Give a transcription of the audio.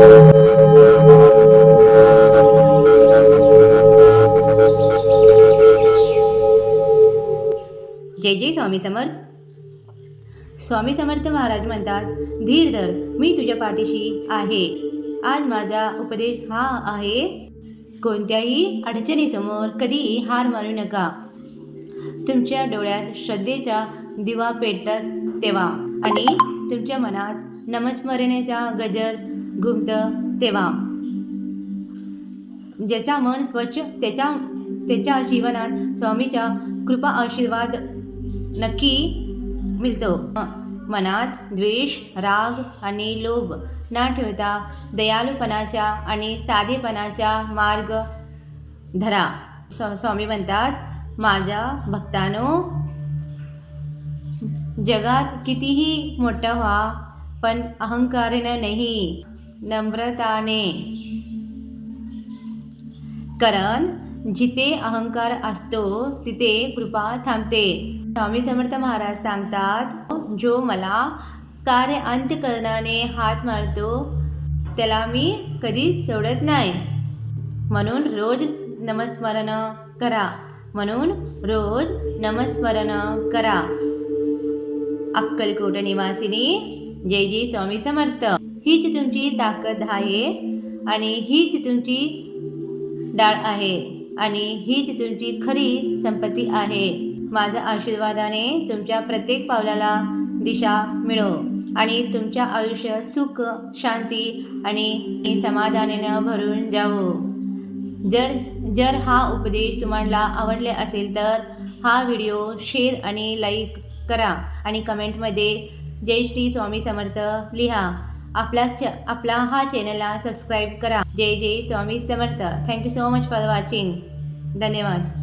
जय जय स्वामी समर्थ. स्वामी समर्थ महाराज म्हणतात धीर धर मी तुझ्या पाठीशी आहे. आज माझा उपदेश हा आहे कोणत्याही अडचणीसमोर कधीही हार मानू नका. तुमच्या डोळ्यात श्रद्धेचा दिवा पेटतात तेव्हा. आणि तुमच्या मनात नमस्मरणेचा गजर घुमतं तेव्हा. ज्याचा मन स्वच्छ त्याच्या त्याच्या जीवनात स्वामीचा कृपा आशीर्वाद नक्की मिळतो. मनात द्वेष राग आणि लोभ न ठेवता दयाळूपणाचा आणि साधेपणाचा मार्ग धरा. स्वामी म्हणतात माझ्या भक्तानो जगात कितीही मोठं व्हा पण अहंकारानं नाही. नम्रताने. कारण जिथे अहंकार असतो तिथे कृपा थांबते. स्वामी समर्थ महाराज सांगतात जो मला कार्य अंत्यकरणाने हात मारतो त्याला मी कधीच सोडत नाही. म्हणून रोज नमस्मरण करा. म्हणून रोज नमस्मरण करा. अक्कलकोट निवासिनी जय जय स्वामी समर्थ. हीच तुमची ताकद आहे आणि हीच तुमची डाळ आहे आणि हीच तुमची खरी संपत्ती आहे माझ्या आशीर्वादाने तुमच्या प्रत्येक पावलाला दिशा मिळो आणि तुमच्या आयुष्य सुख शांती आणि समाधानानं भरून जावो. जर जर हा उपदेश तुम्हाला आवडले असेल तर हा व्हिडिओ शेअर आणि लाईक करा आणि कमेंटमध्ये जय श्री स्वामी समर्थ लिहा. आपला च आपला हा चॅनलला सबस्क्राईब करा. जय जय Swami Samarth. Thank you so much for watching धन्यवाद.